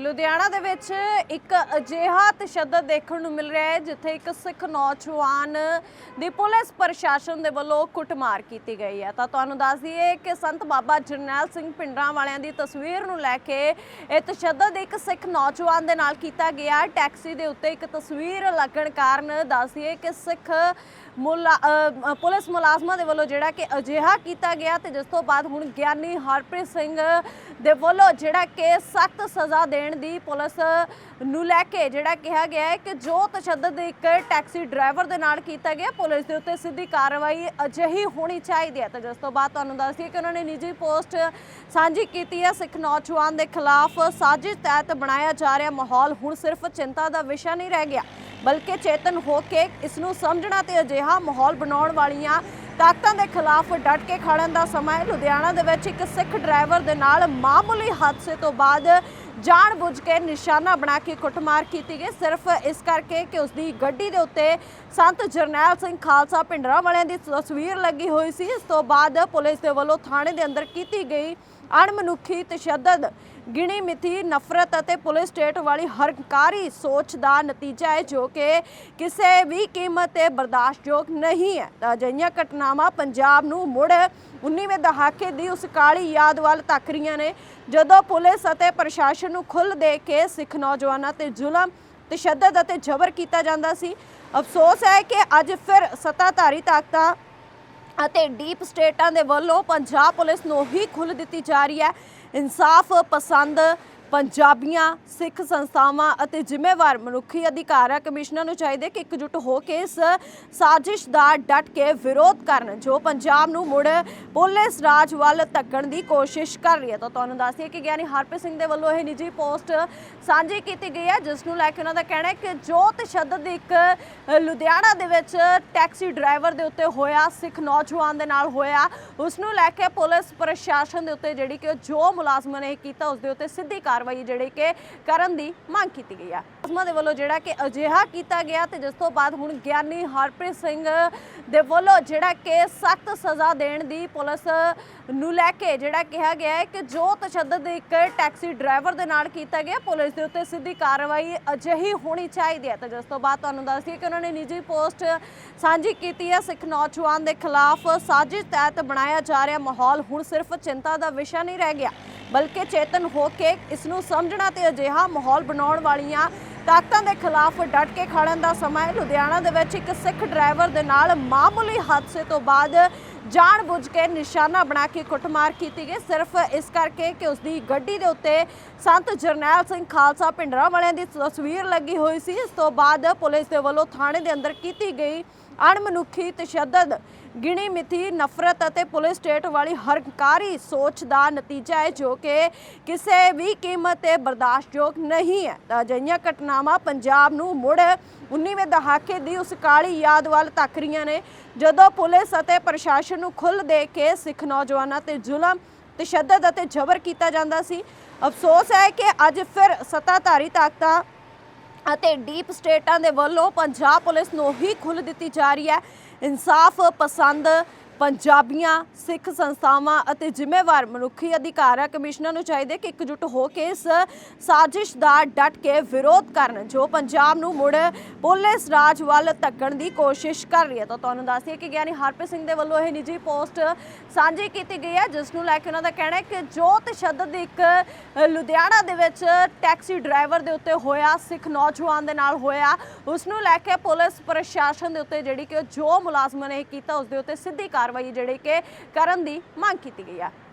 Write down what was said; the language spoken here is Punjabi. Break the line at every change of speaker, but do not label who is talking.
ਲੁਧਿਆਣਾ ਦੇ ਵਿੱਚ ਇੱਕ ਅਜਿਹਾ ਤਸ਼ੱਦਦ ਦੇਖਣ ਨੂੰ ਮਿਲ ਰਿਹਾ ਹੈ, ਜਿੱਥੇ ਇੱਕ ਸਿੱਖ ਨੌਜਵਾਨ ਦੀ ਪੁਲਿਸ ਪ੍ਰਸ਼ਾਸਨ ਦੇ ਵੱਲੋਂ ਕੁੱਟਮਾਰ ਕੀਤੀ ਗਈ ਹੈ। ਤਾਂ ਤੁਹਾਨੂੰ ਦੱਸ ਦਈਏ ਕਿ ਸੰਤ ਬਾਬਾ ਜਰਨੈਲ ਸਿੰਘ ਪਿੰਡਰਾਂ ਵਾਲਿਆਂ ਦੀ ਤਸਵੀਰ ਨੂੰ ਲੈ ਕੇ ਇਹ ਤਸ਼ੱਦਦ ਇੱਕ ਸਿੱਖ ਨੌਜਵਾਨ ਦੇ ਨਾਲ ਕੀਤਾ ਗਿਆ। ਟੈਕਸੀ ਦੇ ਉੱਤੇ ਇੱਕ ਤਸਵੀਰ ਲੱਗਣ ਕਾਰਨ ਦੱਸ ਦਈਏ ਕਿ ਸਿੱਖ ਮੁਲਾ- ਪੁਲਿਸ ਮੁਲਾਜ਼ਮਾਂ ਦੇ ਵੱਲੋਂ ਜਿਹੜਾ ਕਿ ਅਜਿਹਾ ਕੀਤਾ ਗਿਆ ਤੇ ਜਿਸ ਤੋਂ ਬਾਅਦ ਹੁਣ ਗਿਆਨੀ ਹਰਪ੍ਰੀਤ ਸਿੰਘ ਦੇ ਵੱਲੋਂ ਜਿਹੜਾ ਕਿ ਸਖਤ ਸਜ਼ਾ ਦੇ ਦੇਣ ਦੀ ਪੁਲਿਸ ਨੂੰ ਲੈ ਕੇ ਜਿਹੜਾ ਕਿਹਾ ਗਿਆ ਹੈ ਕਿ ਜੋ ਤਸ਼ੱਦਦ ਇੱਕ ਟੈਕਸੀ ਡਰਾਈਵਰ ਦੇ ਨਾਲ ਕੀਤਾ ਗਿਆ, ਪੁਲਿਸ ਦੇ ਉੱਤੇ ਸਿੱਧੀ ਕਾਰਵਾਈ ਅਜਿਹੀ ਹੋਣੀ ਚਾਹੀਦੀ ਹੈ। ਤੇ ਜਿਸ ਤੋਂ ਬਾਅਦ ਤੁਹਾਨੂੰ ਦੱਸ ਦਈਏ ਕਿ ਉਹਨਾਂ ਨੇ ਨਿੱਜੀ ਪੋਸਟ ਸਾਂਝੀ ਕੀਤੀ ਹੈ। ਸਿੱਖ ਨੌਜਵਾਨ ਦੇ ਖਿਲਾਫ ਸਾਜ਼ਿਸ਼ ਤਹਿਤ ਬਣਾਇਆ ਜਾ ਰਿਹਾ ਮਾਹੌਲ ਹੁਣ ਸਿਰਫ ਚਿੰਤਾ ਦਾ ਵਿਸ਼ਾ ਨਹੀਂ ਰਹਿ ਗਿਆ, ਬਲਕਿ ਚੇਤਨ ਹੋ ਕੇ ਇਸ ਨੂੰ ਸਮਝਣਾ ਤੇ ਅਜਿਹਾ ਮਾਹੌਲ ਬਣਾਉਣ ਵਾਲੀਆਂ ਤਾਕਤਾਂ ਦੇ ਖਿਲਾਫ ਡਟ ਕੇ ਖੜਨ ਦਾ ਸਮਾਂ ਹੈ। ਲੁਧਿਆਣਾ ਦੇ ਵਿੱਚ ਇੱਕ ਸਿੱਖ ਡਰਾਈਵਰ ਦੇ ਨਾਲ ਮਾਮੂਲੀ ਹਾਦਸੇ ਤੋਂ ਬਾਅਦ ਜਾਣਬੁੱਝ ਕੇ ਨਿਸ਼ਾਨਾ ਬਣਾ ਕੇ ਕੁੱਟਮਾਰ ਕੀਤੀ ਗਈ। ਸਿਰਫ ਇਸ ਕਰਕੇ ਕਿ ਉਸ ਦੀ ਗੱਡੀ ਦੇ ਉੱਤੇ ਸੰਤ ਜਰਨੈਲ ਸਿੰਘ ਖਾਲਸਾ ਪਿੰਡਰਾ ਵਾਲਿਆਂ ਦੀ ਤਸਵੀਰ ਲੱਗੀ ਹੋਈ ਸੀ। ਇਸ ਤੋਂ ਬਾਅਦ ਪੁਲਿਸ ਦੇ ਵੱਲੋਂ ਥਾਣੇ ਦੇ ਅੰਦਰ ਕੀਤੀ ਗਈ ਅਣਮਨੁੱਖੀ, ਤਸ਼ੱਦਦ, ਗਿਣੀ ਮਿਥੀ, ਨਫ਼ਰਤ ਅਤੇ ਪੁਲਿਸ ਸਟੇਟ ਵਾਲੀ ਹਰਕਾਰੀ ਸੋਚ ਦਾ ਨਤੀਜਾ ਹੈ, ਜੋ ਕਿ ਕਿਸੇ ਵੀ ਕੀਮਤ ਤੇ ਬਰਦਾਸ਼ਤਯੋਗ ਨਹੀਂ ਹੈ। ਅਜਿਹੀਆਂ ਘਟਨਾਵਾਂ ਪੰਜਾਬ ਨੂੰ ਮੁੜ 19ਵੇਂ ਦਹਾਕੇ ਦੀ ਉਸ ਕਾਲੀ ਯਾਦ ਵੱਲ ਤੱਕ ਰਹੀਆਂ ਨੇ। ਜਦੋਂ ਪੁਲਿਸ ਅਤੇ ਪ੍ਰਸ਼ਾਸਨ ਨੂੰ ਖੁੱਲ੍ਹ ਦੇ ਕੇ ਸਿੱਖ ਨੌਜਵਾਨਾਂ ਤੇ ਜ਼ੁਲਮ, ਤਸ਼ੱਦਦ ਅਤੇ ਜ਼ਬਰ ਕੀਤਾ ਜਾਂਦਾ ਸੀ। ਅਫਸੋਸ ਹੈ ਕਿ ਅੱਜ ਫਿਰ ਸੱਤਾਧਾਰੀ ਤਾਕਤਾਂ ਅਤੇ ਡੀਪ ਸਟੇਟਾਂ ਦੇ ਵੱਲੋਂ ਪੰਜਾਬ ਪੁਲਿਸ ਨੂੰ ਹੀ ਖੁੱਲ੍ਹ ਦਿੱਤੀ ਜਾ ਰਹੀ ਹੈ। ਇਨਸਾਫ ਪਸੰਦ ਪੰਜਾਬੀਆਂ, ਸਿੱਖ ਸੰਸਥਾਵਾਂ ਅਤੇ ਜ਼ਿੰਮੇਵਾਰ ਮਨੁੱਖੀ ਅਧਿਕਾਰਾਂ ਕਮਿਸ਼ਨਰ ਨੂੰ ਚਾਹੀਦਾ ਕਿ ਇਕਜੁੱਟ ਹੋ ਕੇ ਇਸ ਸਾਜ਼ਿਸ਼ ਦਾ ਡਟ ਕੇ ਵਿਰੋਧ ਕਰਨ, ਜੋ ਪੰਜਾਬ ਨੂੰ ਮੁੜ ਪੁਲਿਸ ਰਾਜ ਵੱਲ ਧੱਕਣ ਦੀ ਕੋਸ਼ਿਸ਼ ਕਰ ਰਹੀ ਹੈ। ਤਾਂ ਤੁਹਾਨੂੰ ਦੱਸਦੀਏ ਕਿ ਗਿਆਨੀ ਹਰਪ੍ਰੀਤ ਸਿੰਘ ਦੇ ਵੱਲੋਂ ਇਹ ਨਿੱਜੀ ਪੋਸਟ ਸਾਂਝੀ ਕੀਤੀ ਗਈ ਹੈ, ਜਿਸ ਨੂੰ ਲੈ ਕੇ ਉਹਨਾਂ ਦਾ ਕਹਿਣਾ ਹੈ ਕਿ ਜੋ ਤਸ਼ੱਦਦ ਇੱਕ ਲੁਧਿਆਣਾ ਦੇ ਵਿੱਚ ਟੈਕਸੀ ਡਰਾਈਵਰ ਦੇ ਉੱਤੇ ਹੋਇਆ, ਸਿੱਖ ਨੌਜਵਾਨ ਦੇ ਨਾਲ ਹੋਇਆ। ਉਸ ਨੂੰ ਲੈ ਕੇ ਪੁਲਿਸ ਪ੍ਰਸ਼ਾਸਨ ਦੇ ਉੱਤੇ ਜਿਹੜੀ ਕਿ ਜੋ ਮੁਲਾਜ਼ਮਾਂ ਨੇ ਕੀਤਾ, ਉਸ ਦੇ ਉੱਤੇ ਸਿੱਧੀ ਕਾਰ ਕਾਰਵਾਈ ਜਿਹੜੀ ਕਿ ਕਰਨ ਦੀ ਮੰਗ ਕੀਤੀ ਗਈ ਹੈ ਮੁਲਾਜ਼ਮਾਂ ਦੇ ਵੱਲੋਂ ਜਿਹੜਾ ਕਿ ਅਜਿਹਾ ਕੀਤਾ ਗਿਆ ਤੇ ਜਿਸ ਤੋਂ ਬਾਅਦ ਹੁਣ ਗਿਆਨੀ ਹਰਪ੍ਰੀਤ ਸਿੰਘ ਦੇ ਵੱਲੋਂ ਜਿਹੜਾ ਕਿ ਸਖਤ ਸਜ਼ਾ ਦੇਣ ਦੀ ਪੁਲਿਸ ਨੂੰ ਲੈ ਕੇ ਜਿਹੜਾ ਕਿਹਾ ਗਿਆ ਹੈ ਕਿ ਜੋ ਤਸ਼ੱਦਦ ਇੱਕ ਟੈਕਸੀ ਡਰਾਈਵਰ ਦੇ ਨਾਲ ਕੀਤਾ ਗਿਆ, ਪੁਲਿਸ ਦੇ ਉੱਤੇ ਸਿੱਧੀ ਕਾਰਵਾਈ ਅਜਿਹੀ ਹੋਣੀ ਚਾਹੀਦੀ ਹੈ। ਤੇ ਜਿਸ ਤੋਂ ਬਾਅਦ ਤੁਹਾਨੂੰ ਦੱਸ ਦਈਏ ਕਿ ਉਹਨਾਂ ਨੇ ਨਿੱਜੀ ਪੋਸਟ ਸਾਂਝੀ ਕੀਤੀ ਹੈ। ਸਿੱਖ ਨੌਜਵਾਨ ਦੇ ਖਿਲਾਫ ਸਾਜ਼ਿਸ਼ ਤਹਿਤ ਬਣਾਇਆ ਜਾ ਰਿਹਾ ਮਾਹੌਲ ਹੁਣ ਸਿਰਫ ਚਿੰਤਾ ਦਾ ਵਿਸ਼ਾ ਨਹੀਂ ਰਹਿ ਗਿਆ। ਬਲਕਿ ਚੇਤਨ ਹੋ ਕੇ ਇਸ ਨੂੰ ਸਮਝਣਾ ਤੇ ਅਜਿਹਾ ਮਾਹੌਲ ਬਣਾਉਣ ਵਾਲੀਆਂ ਤਾਕਤਾਂ ਦੇ ਖਿਲਾਫ ਡਟ ਕੇ ਖੜਨ ਦਾ ਸਮਾਂ ਹੈ। ਲੁਧਿਆਣਾ ਦੇ ਵਿੱਚ ਇੱਕ ਸਿੱਖ ਡਰਾਈਵਰ ਦੇ ਨਾਲ ਮਾਮੂਲੀ ਹਾਦਸੇ ਤੋਂ ਬਾਅਦ ਜਾਣਬੁੱਝ ਕੇ ਨਿਸ਼ਾਨਾ ਬਣਾ ਕੇ ਕੁੱਟਮਾਰ ਕੀਤੀ ਗਈ। ਸਿਰਫ ਇਸ ਕਰਕੇ ਕਿ ਉਸ ਦੀ ਗੱਡੀ ਦੇ ਉੱਤੇ ਸੰਤ ਜਰਨੈਲ ਸਿੰਘ ਖਾਲਸਾ ਪਿੰਡਰਾ ਵਾਲਿਆਂ ਦੀ ਤਸਵੀਰ ਲੱਗੀ ਹੋਈ ਸੀ। ਇਸ ਤੋਂ ਬਾਅਦ ਪੁਲਿਸ ਦੇ ਵੱਲੋਂ ਥਾਣੇ ਦੇ ਅੰਦਰ ਕੀਤੀ ਗਈ ਅਣਮਨੁੱਖੀ ਤਸ਼ੱਦਦ ਗਿਣੀ ਮਿਥੀ ਨਫ਼ਰਤ ਅਤੇ ਪੁਲਿਸ ਸਟੇਟ ਵਾਲੀ ਹਰਕਾਰੀ ਸੋਚ ਦਾ ਨਤੀਜਾ ਹੈ ਜੋ ਕਿ ਕਿਸੇ ਵੀ ਕੀਮਤ ਤੇ ਬਰਦਾਸ਼ਤਯੋਗ ਨਹੀਂ ਹੈ। ਤਾਂ ਅਜਿਹੀਆਂ ਘਟਨਾਵਾਂ ਪੰਜਾਬ ਨੂੰ ਮੁੜ 19ਵੇਂ ਦਹਾਕੇ ਦੀ ਉਸ ਕਾਲੀ ਯਾਦ ਵੱਲ ਤੱਕ ਰਹੀਆਂ ਨੇ। ਜਦੋਂ ਪੁਲਿਸ ਅਤੇ ਪ੍ਰਸ਼ਾਸਨ ਨੂੰ ਖੁੱਲ੍ਹ ਦੇ ਕੇ ਸਿੱਖ ਨੌਜਵਾਨਾਂ ਤੇ ਜ਼ੁਲਮ, ਤਸ਼ੱਦਦ ਅਤੇ ਜ਼ਬਰ ਕੀਤਾ ਜਾਂਦਾ ਸੀ, ਅਫਸੋਸ ਹੈ ਕਿ ਅੱਜ ਫਿਰ ਸੱਤਾਧਾਰੀ ਤਾਕਤਾਂ ਅਤੇ ਡੀਪ ਸਟੇਟਾਂ ਦੇ ਵੱਲੋਂ ਪੰਜਾਬ ਪੁਲਿਸ ਨੂੰ ਹੀ ਖੁੱਲ੍ਹ ਦਿੱਤੀ ਜਾ ਰਹੀ ਹੈ। ਇਨਸਾਫ ਪਸੰਦ ਪੰਜਾਬੀਆਂ, ਸਿੱਖ ਸੰਸਥਾਵਾਂ ਅਤੇ ਜ਼ਿੰਮੇਵਾਰ ਮਨੁੱਖੀ ਅਧਿਕਾਰਾਂ ਕਮਿਸ਼ਨਰ ਨੂੰ ਚਾਹੀਦਾ ਕਿ ਇਕਜੁੱਟ ਹੋ ਕੇ ਇਸ ਸਾਜ਼ਿਸ਼ ਦਾ ਡਟ ਕੇ ਵਿਰੋਧ ਕਰਨ, ਜੋ ਪੰਜਾਬ ਨੂੰ ਮੁੜ ਪੁਲਿਸ ਰਾਜ ਵੱਲ ਧੱਕਣ ਦੀ ਕੋਸ਼ਿਸ਼ ਕਰ ਰਹੀ ਹੈ। ਤਾਂ ਤੁਹਾਨੂੰ ਦੱਸ ਦਈਏ ਕਿ ਗਿਆਨੀ ਹਰਪ੍ਰੀਤ ਸਿੰਘ ਦੇ ਵੱਲੋਂ ਇਹ ਨਿੱਜੀ ਪੋਸਟ ਸਾਂਝੀ ਕੀਤੀ ਗਈ ਹੈ, ਜਿਸ ਨੂੰ ਲੈ ਕੇ ਉਹਨਾਂ ਦਾ ਕਹਿਣਾ ਹੈ ਕਿ ਜੋ ਤਸ਼ੱਦਦ ਇੱਕ ਲੁਧਿਆਣਾ ਦੇ ਵਿੱਚ ਟੈਕਸੀ ਡਰਾਈਵਰ ਦੇ ਉੱਤੇ ਹੋਇਆ, ਸਿੱਖ ਨੌਜਵਾਨ ਦੇ ਨਾਲ ਹੋਇਆ। ਉਸ ਨੂੰ ਲੈ ਕੇ ਪੁਲਿਸ ਪ੍ਰਸ਼ਾਸਨ ਦੇ ਉੱਤੇ ਜਿਹੜੀ ਕਿ ਜੋ ਮੁਲਾਜ਼ਮਾਂ ਨੇ ਕੀਤਾ, ਉਸ ਦੇ ਉੱਤੇ ਸਿੱਧੀ ਕਾਰਵਾਈ ਜਿਹੜੀ ਕਿ ਕਰਨ ਦੀ ਮੰਗ ਕੀਤੀ ਗਈ ਹੈ